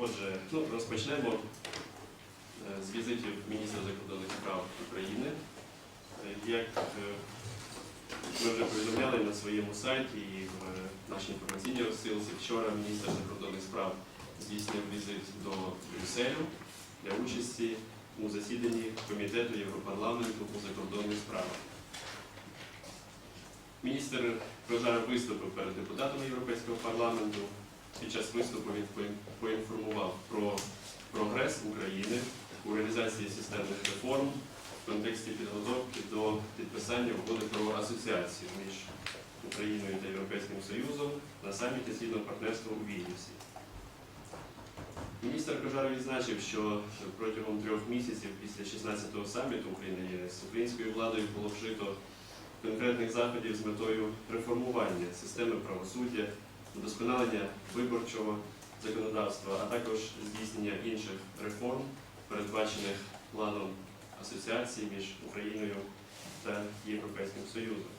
Отже, ну, розпочнемо е, з візитів міністра закордонних справ України. Е, Як е, ми вже повідомляли на своєму сайті і в нашій інформаційній розсилці, вчора міністр закордонних справ здійснив візит до Брюсселю для участі у засіданні Комітету Європарламенту у закордонних справах. Міністр Прожар виступив перед депутатами Європейського парламенту. Під час виступу він поінформував про прогрес України у реалізації системних реформ в контексті підготовки до підписання угоди про асоціацію між Україною та Європейським Союзом на саміті Східного партнерства у Вільнюсі. Міністр Кожар відзначив, що протягом трьох місяців після 16-го саміту України ЄС українською владою було вжито конкретних заходів з метою реформування системи правосуддя, вдосконалення виборчого законодавства, а також здійснення інших реформ, передбачених планом асоціації між Україною та Європейським Союзом.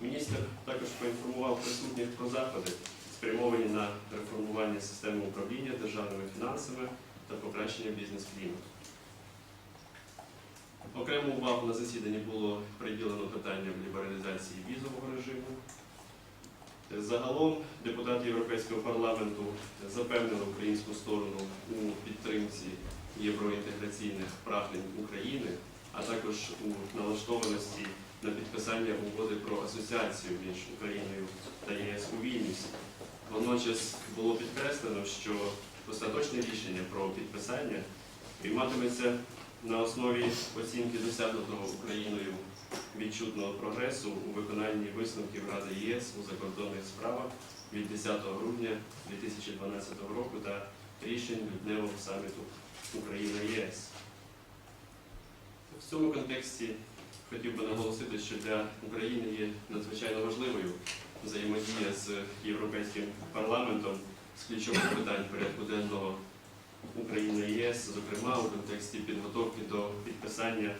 Міністр також поінформував присутніх про заходи, спрямовані на реформування системи управління державними фінансами та покращення бізнес-клімату. Окрему увагу на засіданні було приділено питанням лібералізації візового режиму. Загалом депутати Європейського парламенту запевнили українську сторону у підтримці євроінтеграційних прагнень України, а також у налаштованості на підписання угоди про асоціацію між Україною та ЄС у Вільнюсі. Водночас було підкреслено, що остаточне рішення про підписання прийматиметься на основі оцінки досягнутого Україною відчутного прогресу у виконанні висновків Ради ЄС у закордонних справах від 10 грудня 2012 року та рішень лютневого саміту Україна-ЄС. В цьому контексті хотів би наголосити, що для України є надзвичайно важливою взаємодія з Європейським парламентом з ключових питань порядку денного України ЄС, зокрема у контексті підготовки до підписання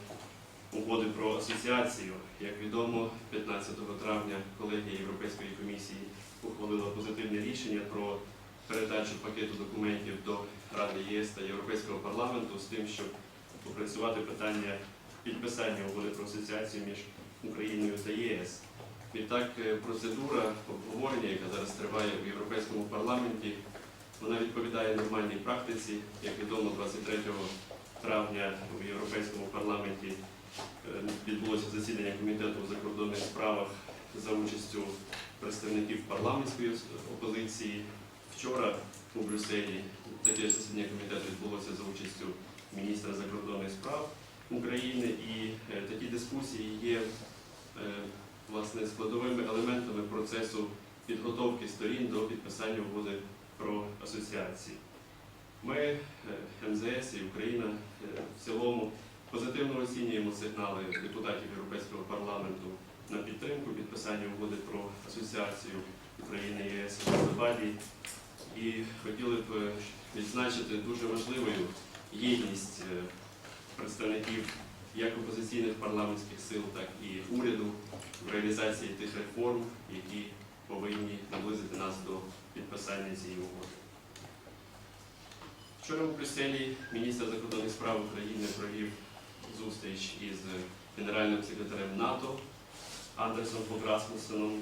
угоди про асоціацію. Як відомо, 15 травня колегія Європейської комісії ухвалила позитивне рішення про передачу пакету документів до Ради ЄС та Європейського парламенту з тим, щоб опрацювати питання підписання угоди про асоціацію між Україною та ЄС. Відтак, е, процедура обговорення, яка зараз триває у Європейському парламенті, вона відповідає нормальній практиці. Як відомо, 23 травня у Європейському парламенті відбулося засідання комітету у закордонних справах за участю представників парламентської опозиції. Вчора у Брюсселі таке засідання комітету відбулося за участю міністра закордонних справ України, і е, такі дискусії є е, власне складовими елементами процесу підготовки сторін до підписання угоди про асоціації. Ми, е, МЗС і Україна в цілому позитивно оцінюємо сигнали депутатів Європейського парламенту на підтримку підписання угоди про асоціацію України ЄС в листопаді. І хотіли б е, відзначити дуже важливою єдність е, представників як опозиційних парламентських сил, так і уряду в реалізації тих реформ, які повинні наблизити нас до підписання цієї угоди. Вчора в Брюсселі міністр закордонних справ України провів зустріч із генеральним секретарем НАТО Андерсом Фобрасмусеном.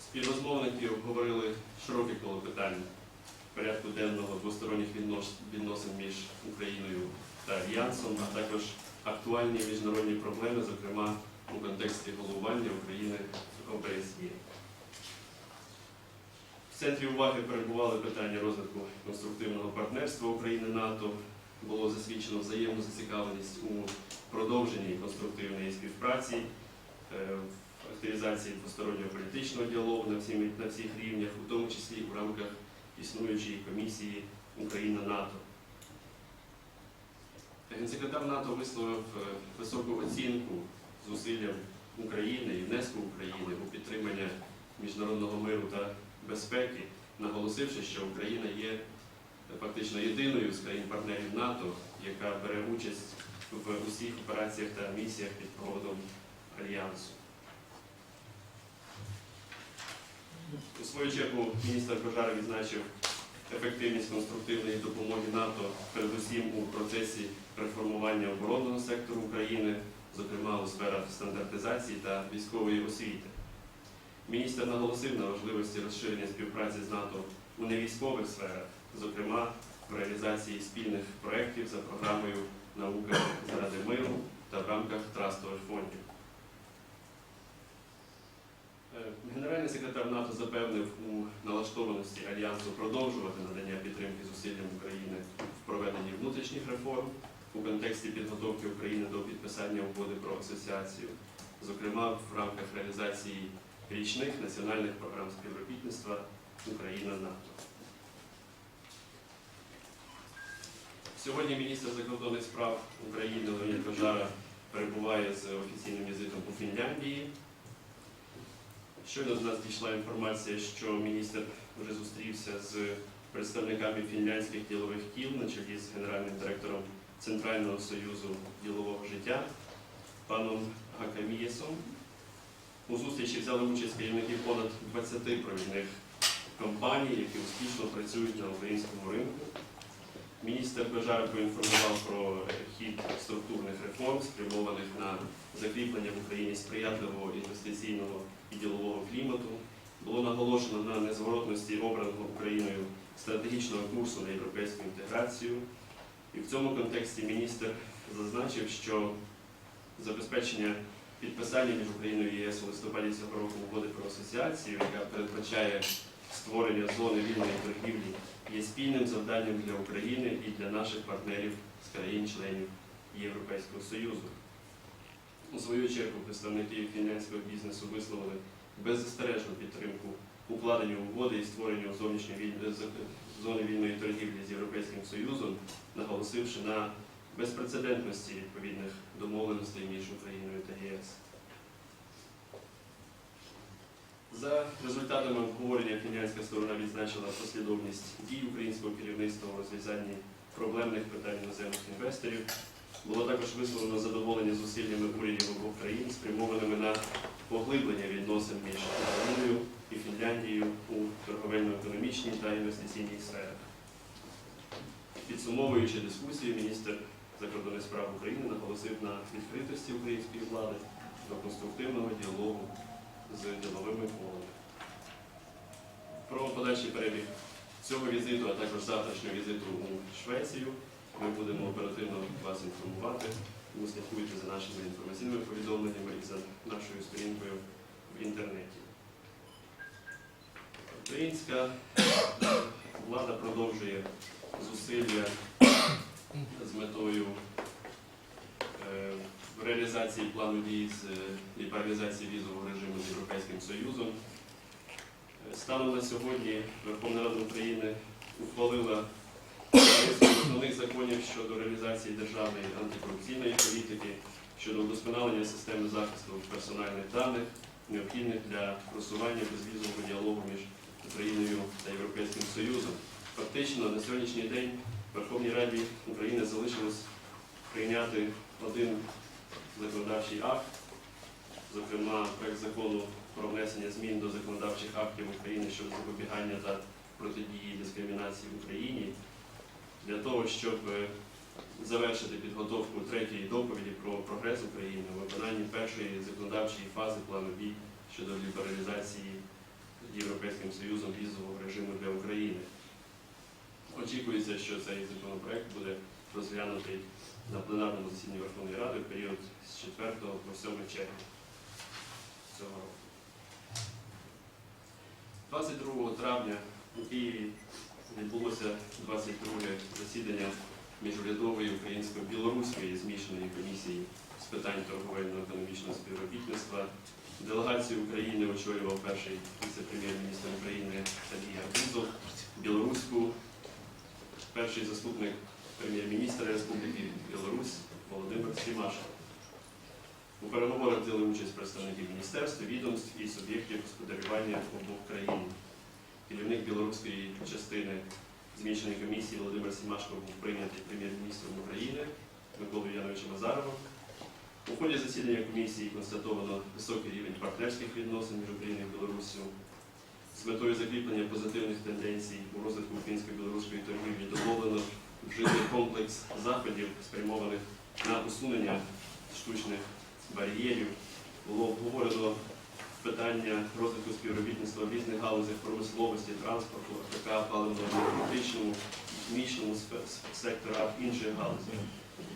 Співрозмовники обговорили широке коло питань порядку денного двосторонніх відносин між Україною та Альянсом, а також актуальні міжнародні проблеми, зокрема у контексті головування України ОБСЄ. В центрі уваги перебували питання розвитку конструктивного партнерства України-НАТО. Було засвідчено взаємну зацікавленість у продовженні конструктивної співпраці, е, в активізації двостороннього політичного діалогу на всіх, на всіх рівнях, у тому числі у рамках існуючої комісії Україна-НАТО. Генсекретар НАТО висловив е, високу оцінку зусиллям України і внеску України у підтримання міжнародного миру та безпеки, наголосивши, що Україна є фактично єдиною з країн-партнерів НАТО, яка бере участь в усіх операціях та місіях під проводом Альянсу. У свою чергу міністр Кожар відзначив ефективність конструктивної допомоги НАТО, передусім у процесі реформування оборонного сектору України, зокрема у сферах стандартизації та військової освіти. Міністр наголосив на важливості розширення співпраці з НАТО у невійськових сферах, зокрема в реалізації спільних проєктів за програмою Наука заради миру та в рамках трастових фондів. Е, Генеральний секретар НАТО запевнив у налаштованості Альянсу продовжувати надання підтримки зусиллям України в проведенні внутрішніх реформ у контексті підготовки України до підписання угоди про асоціацію, зокрема в рамках реалізації річних національних програм співробітництва Україна-НАТО. Сьогодні міністр закордонних справ України Леонід Кожара перебуває з офіційним візитом у Фінляндії. Щойно до нас дійшла інформація, що міністр вже зустрівся з представниками фінляндських ділових кіл на чолі з генеральним директором Центрального союзу ділового життя паном Гакамієсом. У зустрічі взяли участь керівники понад 20 провідних компаній, які успішно працюють на українському ринку. Міністр Бежар поінформував про хід структурних реформ, спрямованих на закріплення в Україні сприятливого інвестиційного і ділового клімату. Було наголошено на незворотності обраного Україною стратегічного курсу на європейську інтеграцію. І в цьому контексті міністр зазначив, що забезпечення підписання між Україною і ЄС у листопаді цього року угоди про асоціацію, яка передбачає створення зони вільної торгівлі, є спільним завданням для України і для наших партнерів з країн-членів Європейського Союзу. У свою чергу представники фінляндського бізнесу висловили беззастережну підтримку укладенню угоди і створенню зовнішньої зони вільної торгівлі з Європейським Союзом, наголосивши на безпрецедентності відповідних домовленостей між Україною та ЄС. За результатами обговорення фінляндська сторона відзначила послідовність дій українського керівництва у розв'язанні проблемних питань іноземних інвесторів. Було також висловлено задоволення зусиллями урядів обох країн, спрямованими на поглиблення відносин між Україною і Фінляндією у торговельно-економічній та інвестиційній сферах. Підсумовуючи дискусію, міністр закордонних справ України наголосив на відкритості української влади до конструктивного діалогу з діловими колами. Про подальший перебіг цього візиту, а також завтрашнього візиту у Швецію ми будемо оперативно вас інформувати. Тому слідкуйте за нашими інформаційними повідомленнями і за нашою сторінкою в інтернеті. Українська влада продовжує зусилля з метою е, реалізації плану дій з лібералізації візового режиму Європейським Союзом. Е, Станом на сьогодні Верховна Рада України ухвалила основних законів щодо реалізації державної антикорупційної політики, щодо вдосконалення системи захисту персональних даних, необхідних для просування безвізового діалогу між Україною та Європейським Союзом. Фактично на сьогоднішній день Верховній Раді України залишилось прийняти один законодавчий акт, зокрема проект закону про внесення змін до законодавчих актів України щодо запобігання та протидії дискримінації в Україні, для того, щоб е, завершити підготовку третьої доповіді про прогрес України у виконанні першої законодавчої фази плану дій щодо лібералізації Європейським Союзом візового режиму для України. Очікується, що цей законопроект буде розглянутий на пленарному засіданні Верховної Ради в період з 4 по 7 червня цього року. 22 травня у Києві відбулося 22 засідання міжурядової українсько-білоруської змішаної комісії з питань торговельно-економічного співробітництва. Делегацію України очолював перший віце-прем'єр-міністр України Сергій Арбузов, білоруську перший заступник прем'єр-міністра Республіки Білорусь Володимир Сімашко. У переговорах взяли участь представники міністерств, відомств і суб'єктів господарювання обох країн. Керівник білоруської частини змішаної комісії Володимир Сімашко був прийнятий прем'єр-міністром України Миколою Яновичем Азаровим. У ході засідання комісії констатовано високий рівень партнерських відносин між Україною і Білоруссю. З метою закріплення позитивних тенденцій у розвитку українсько-білоруської торгівлі домовлено вжити комплекс заходів, спрямованих на усунення штучних бар'єрів. Було обговорено питання розвитку співробітництва в різних галузях промисловості, транспорту, АПК, паливно-енергетичному, хімічному секторах, інших галузях.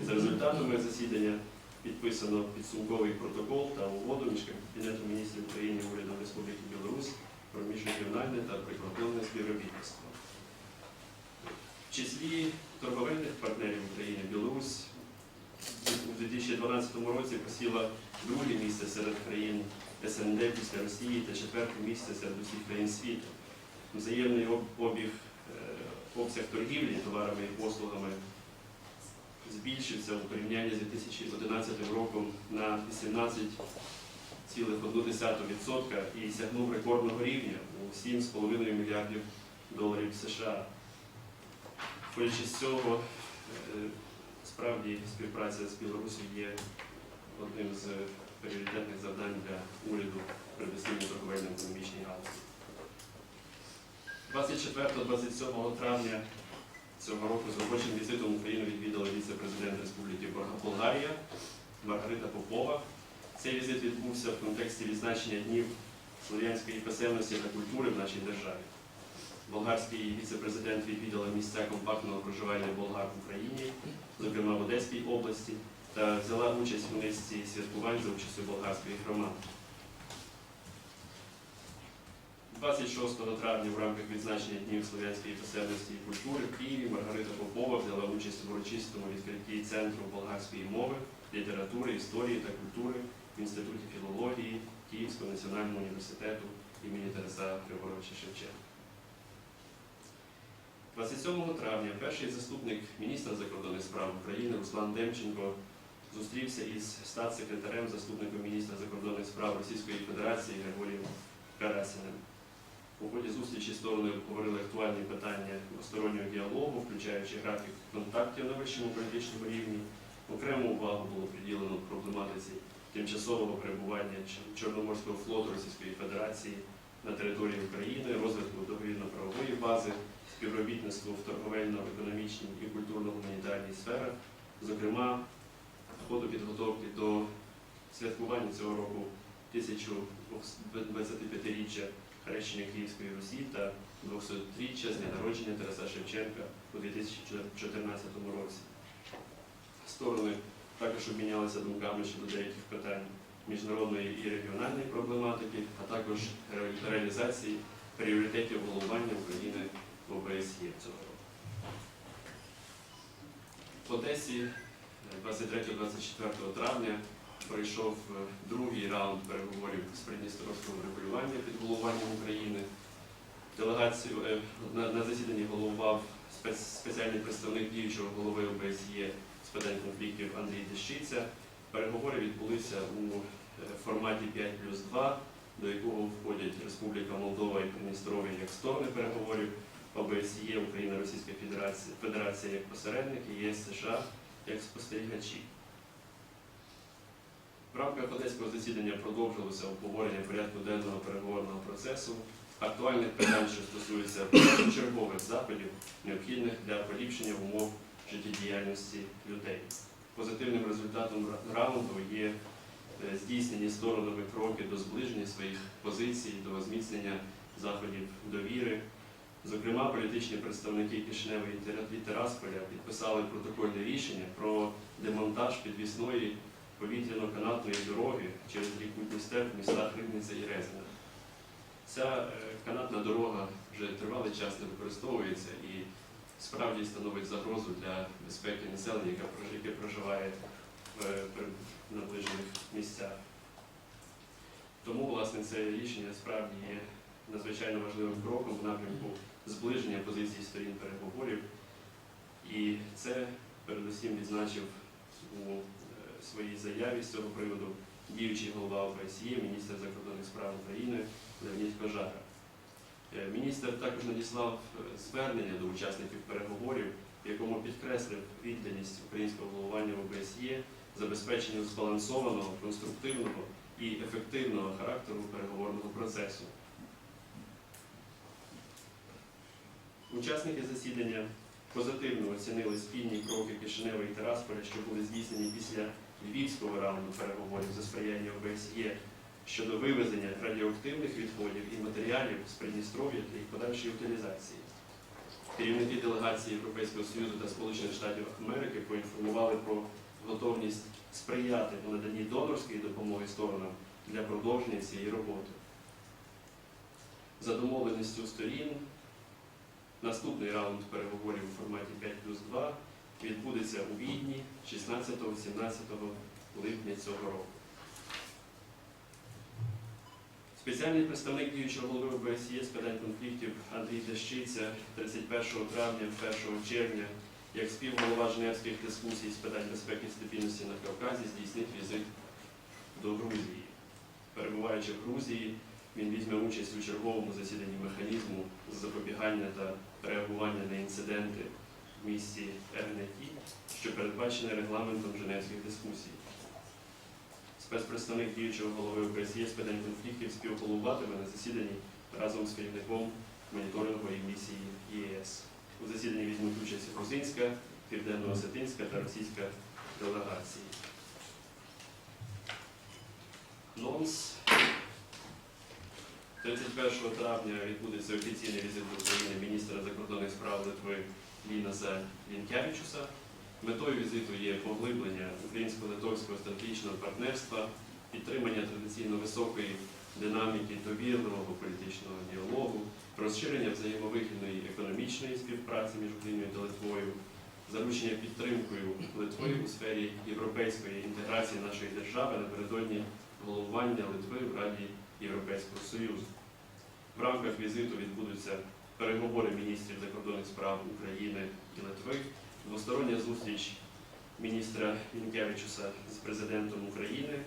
І за результатами засідання підписано підсумковий протокол та угоду між Кабінетом міністрів України і урядом Республіки Білорусь про міжрегіональне та прикордонне співробітництво. В числі торговельних партнерів України Білорусь у 2012 році посіла друге місце серед країн СНД після Росії та четверте місце серед усіх країн світу. Взаємний обіг, е, обсяг торгівлі товарами і послугами збільшився у порівнянні з 2011 роком на 18,1% і сягнув рекордного рівня у 7,5 мільярдів доларів США. Виходячи з цього, е, справді співпраця з Білорусі є одним з пріоритетних завдань для уряду передусім у торговельно-економічній галузі. 24-27 травня цього року з робочим візитом Україну відвідала віце-президент Республіки Болгарія Маргарита Попова. Цей візит відбувся в контексті відзначення днів слов'янської писемності та культури в нашій державі. Болгарський віце-президент відвідала місця компактного проживання болгар в Україні, зокрема в Одеській області, та взяла участь у низці святкувань за участю болгарської громади. 26 травня в рамках відзначення Днів слов'янської писемності і культури в Києві Маргарита Попова взяла участь у урочистому відкритті Центру болгарської мови, літератури, історії та культури в Інституті філології Київського національного університету імені Тараса Григоровича Шевченка. 27 травня перший заступник міністра закордонних справ України Руслан Демченко зустрівся із статс-секретарем заступником міністра закордонних справ Російської Федерації Григорієм Карасіним. У ході зустрічі сторони обговорили актуальні питання двостороннього діалогу, включаючи графік контактів на вищому політичному рівні. Окрему увагу було приділено проблематиці тимчасового перебування Чорноморського флоту Російської Федерації на території України, розвитку договірно-правової бази, співробітництву в торговельно-економічній і культурно-гуманітарній сферах, зокрема, ходу підготовки до святкування цього року 1025-річчя хрещення Київської Русі та 200-річчя з дня народження Тараса Шевченка у 2014 році. Сторони також обмінялися думками щодо деяких питань міжнародної і регіональної проблематики, а також ре- реалізації пріоритетів головування України в ОБСЄ цього року. В Одесі е, 23-24 травня пройшов е, другий раунд переговорів з Придністровського регулювання під головуванням України. Делегацію е, на, на засіданні головував спеціальний представник діючого голови ОБСЄ з питань конфліктів Андрій Дещиця. Переговори відбулися у е, форматі 5 плюс 2, до якого входять Республіка Молдова і Придністров'я як сторони переговорів, ОБСЄ, Україна, Російська Федерація, Федерація як посередники, ЄС США як спостерігачі. В рамках одеського засідання продовжилося обговорення порядку денного переговорного процесу, актуальних питань, що стосуються чергових заходів, необхідних для поліпшення умов життєдіяльності людей. Позитивним результатом раунду є е, здійснені сторонами кроки до зближення своїх позицій, до зміцнення заходів довіри. Зокрема, політичні представники Кишнева і Тера- Терасполя підписали протокольне рішення про демонтаж підвісної повітряно-канатної дороги через ріку Дністер в містах Рибниця і Резина. Ця е, канатна дорога вже тривалий час не використовується і справді становить загрозу для безпеки населення, яке проживає в е, наближених місцях. Тому, власне, це рішення справді є надзвичайно важливим кроком в напрямку зближення позицій сторін переговорів. І це передусім відзначив у е, своїй заяві з цього приводу діючий голова ОБСЄ, міністр закордонних справ України Леонід Кожара. Е, Міністр також надіслав е, звернення до учасників переговорів, в якому підкреслив відданість українського головування в ОБСЄ забезпеченню збалансованого, конструктивного і ефективного характеру переговорного процесу. Учасники засідання позитивно оцінили спільні кроки Кишинева і Тарасполя, що були здійснені після львівського раунду переговорів за сприяння ОБСЄ щодо вивезення радіоактивних відходів і матеріалів з Придністров'я для їх подальшої утилізації. Керівники делегації Європейського Союзу та Сполучених Штатів Америки поінформували про готовність сприяти у наданні донорської допомоги сторонам для продовження цієї роботи. За домовленістю сторін, наступний раунд переговорів у форматі 5 плюс 2 відбудеться у Відні 16-17 липня цього року. Спеціальний представник діючого голови ОБСЄ з питань конфліктів Андрій Дещиця 31 травня, 1 червня, як співголова Женевських дискусій з питань безпеки і стабільності на Кавказі, здійснить візит до Грузії. Перебуваючи в Грузії, він візьме участь у черговому засіданні механізму з запобігання та реагування на інциденти в місті Ергнеті, що передбачене регламентом Женевських дискусій. Спецпредставник діючого голови ОБСЄ з питань конфліктів співголовуватиме на засіданні разом з керівником моніторингової місії ЄС. У засіданні візьмуть участь грузинська, південно-осетинська та російська делегації. Нонс 31 травня відбудеться офіційний візит до України міністра закордонних справ Литви Лінаса Лінкявічуса. Метою візиту є поглиблення українсько-литовського стратегічного партнерства, підтримання традиційно високої динаміки довірливого політичного діалогу, розширення взаємовигідної економічної співпраці між Україною та Литвою, заручення підтримкою Литви у сфері європейської інтеграції нашої держави напередодні головування Литви в Раді Європейського Союзу. В рамках візиту відбудуться переговори міністрів закордонних справ України і Литви, двостороння зустріч міністра Мінкевичуса з президентом України,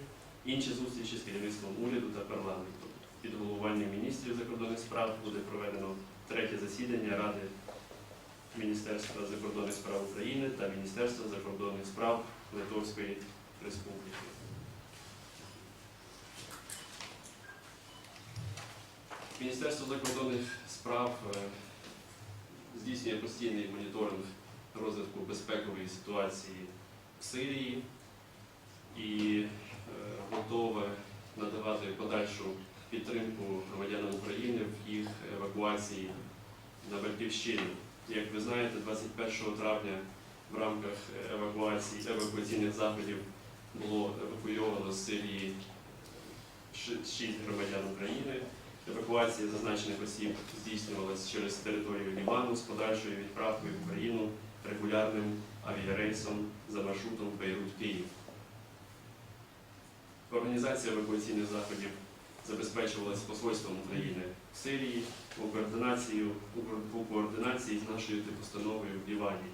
інші зустрічі з керівництвом уряду та парламенту. Під головуванням міністрів закордонних справ буде проведено третє засідання Ради Міністерства закордонних справ України та Міністерства закордонних справ Литовської Республіки. Міністерство закордонних справ е, здійснює постійний моніторинг розвитку безпекової ситуації в Сирії і е, готове надавати подальшу підтримку громадянам України в їх евакуації на Батьківщину. Як ви знаєте, 21 травня в рамках евакуації евакуаційних заходів було евакуйовано з Сирії ши- шість громадян України. Евакуація зазначених осіб здійснювалася через територію Лівану з подальшою відправкою в Україну регулярним авіарейсом за маршрутом Бейрут-Київ. Організація евакуаційних заходів забезпечувалася посольством України в Сирії у координації, у координації з нашою постановою в Лівані.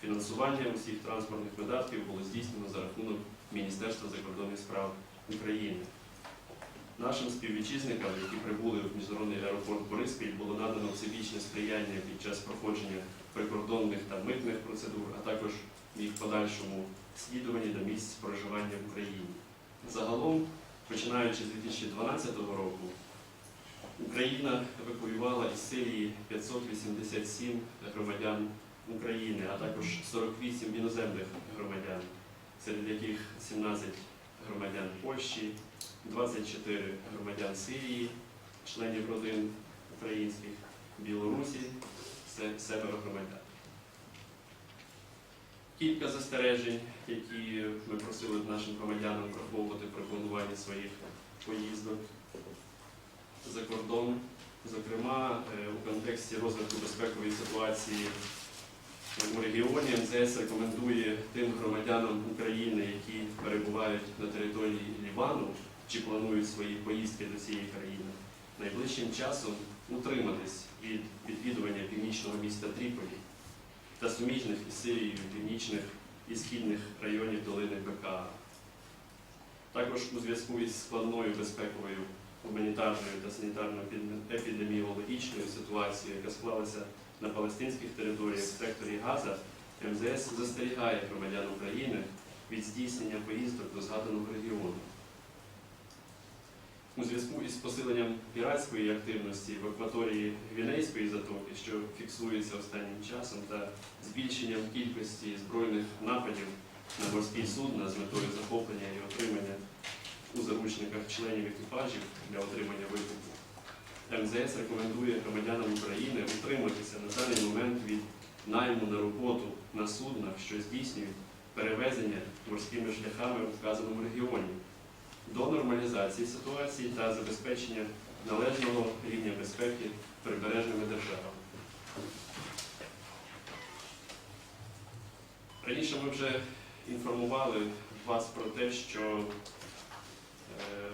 Фінансування усіх транспортних видатків було здійснено за рахунок Міністерства закордонних справ України. Нашим співвітчизникам, які прибули в міжнародний аеропорт Бориспіль, було надано всебічне сприяння під час проходження прикордонних та митних процедур, а також їх подальшому слідуванні до місць проживання в Україні. Загалом, починаючи з 2012 року, Україна евакуювала із Сирії 587 громадян України, а також 48 іноземних громадян, серед яких 17 громадян Польщі, 24 громадян Сирії, членів родин українських, Білорусі, се- семеро громадян. Кілька застережень, які ми просили нашим громадянам враховувати при плануванні своїх поїздок за кордон. Зокрема, е, у контексті розвитку безпекової ситуації у регіоні МЗС рекомендує тим громадянам України, які перебувають на території Лівану чи планують свої поїздки до цієї країни, найближчим часом утриматись від відвідування північного міста Тріполі та суміжних із Сирією північних і східних районів долини Бека. Також у зв'язку із складною безпековою, гуманітарною та санітарно-епідеміологічною ситуацією, яка склалася на палестинських територіях в секторі Газа, МЗС застерігає громадян України від здійснення поїздок до згаданого регіону. У зв'язку із посиленням піратської активності в акваторії Гвінейської затоки, що фіксується останнім часом, та збільшенням кількості збройних нападів на морські судна з метою захоплення і отримання у заручниках членів екіпажів для отримання викупу, МЗС рекомендує громадянам України утриматися на даний момент від найму на роботу на суднах, що здійснюють перевезення морськими шляхами у вказаному регіоні до нормалізації ситуації та забезпечення належного рівня безпеки прибережними державами. Раніше ми вже інформували вас про те, що е,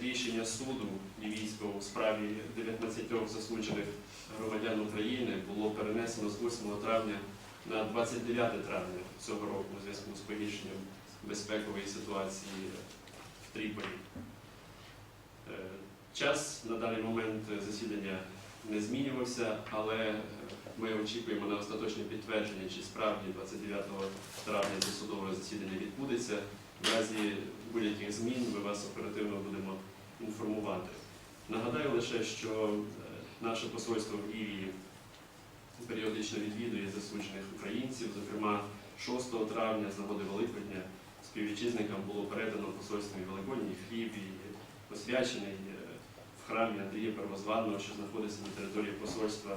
рішення суду Лівійського у справі 19 засуджених громадян України було перенесено з 8 травня на 29 травня цього року у зв'язку з погіршенням безпекової ситуації Тріполі. Е, Час на даний момент засідання не змінювався, але е, ми очікуємо на остаточне підтвердження, чи справді 29 травня це судове засідання відбудеться. В разі будь-яких змін ми вас оперативно будемо інформувати. Нагадаю лише, що е, наше посольство в Лівії періодично відвідує засуджених українців. Зокрема, 6 травня з нагоди Великодня співвітчизникам було передано посольством Великодній хліб і освячений е, в храмі Андрія Первозваного, що знаходиться на території посольства, е,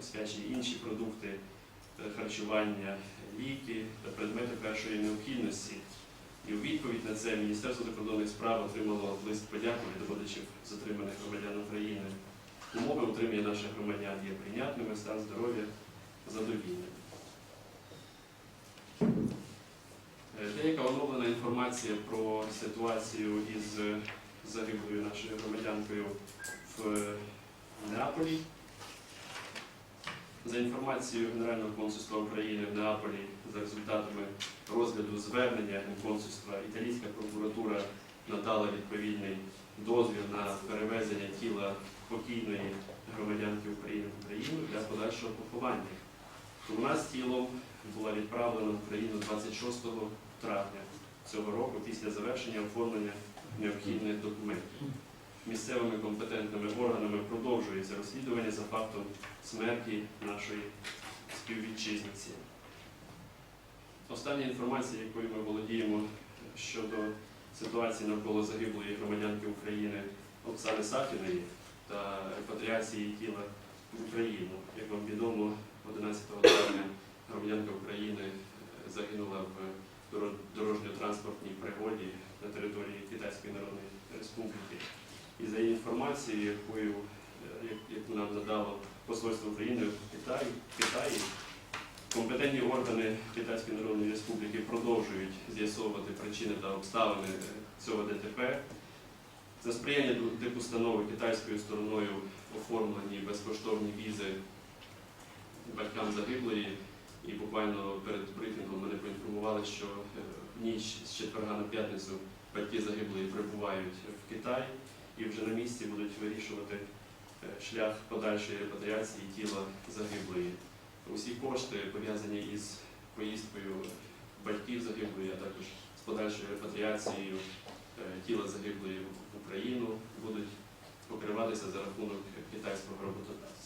освячені інші продукти е, харчування, ліки та предмети першої необхідності. І у відповідь на це Міністерство закордонних справ отримало лист подяки від родичів затриманих громадян України. Умови утримання наших громадян є прийнятними, стан здоров'я задовільним. Деяка оновлена інформація про ситуацію із е, загиблою нашою громадянкою в Неаполі. За інформацією Генерального консульства України в Неаполі, за результатами розгляду звернення Генконсульства, італійська прокуратура надала відповідний дозвіл на перевезення тіла покійної громадянки України в Україну для подальшого поховання. У нас тілом була відправлена в Україну 26 травня цього року після завершення оформлення необхідних документів. Місцевими компетентними органами продовжується розслідування за фактом смерті нашої співвітчизниці. Остання інформація, якою ми володіємо щодо ситуації навколо загиблої громадянки України Оксани Сахіної та репатріації тіла в Україну. Як вам відомо, 11 травня громадянка України загинула в дорожньо-транспортній пригоді на території Китайської Народної Республіки. І за інформацією, якою е, як- яку нам надало посольство України в Китаї, Китаї, компетентні органи Китайської Народної Республіки продовжують з'ясовувати причини та обставини цього ДТП. За сприяння дипустанови китайською стороною оформлені безкоштовні візи батькам загиблої. І буквально перед брифінгом мене поінформували, що е, в ніч з четверга на п'ятницю батьки загиблої прибувають в Китай і вже на місці будуть вирішувати е, шлях подальшої репатріації тіла загиблої. Усі кошти пов'язані із поїздкою батьків загиблої, а також з подальшою репатріацією е, тіла загиблої в Україну будуть покриватися за рахунок китайського роботодавця.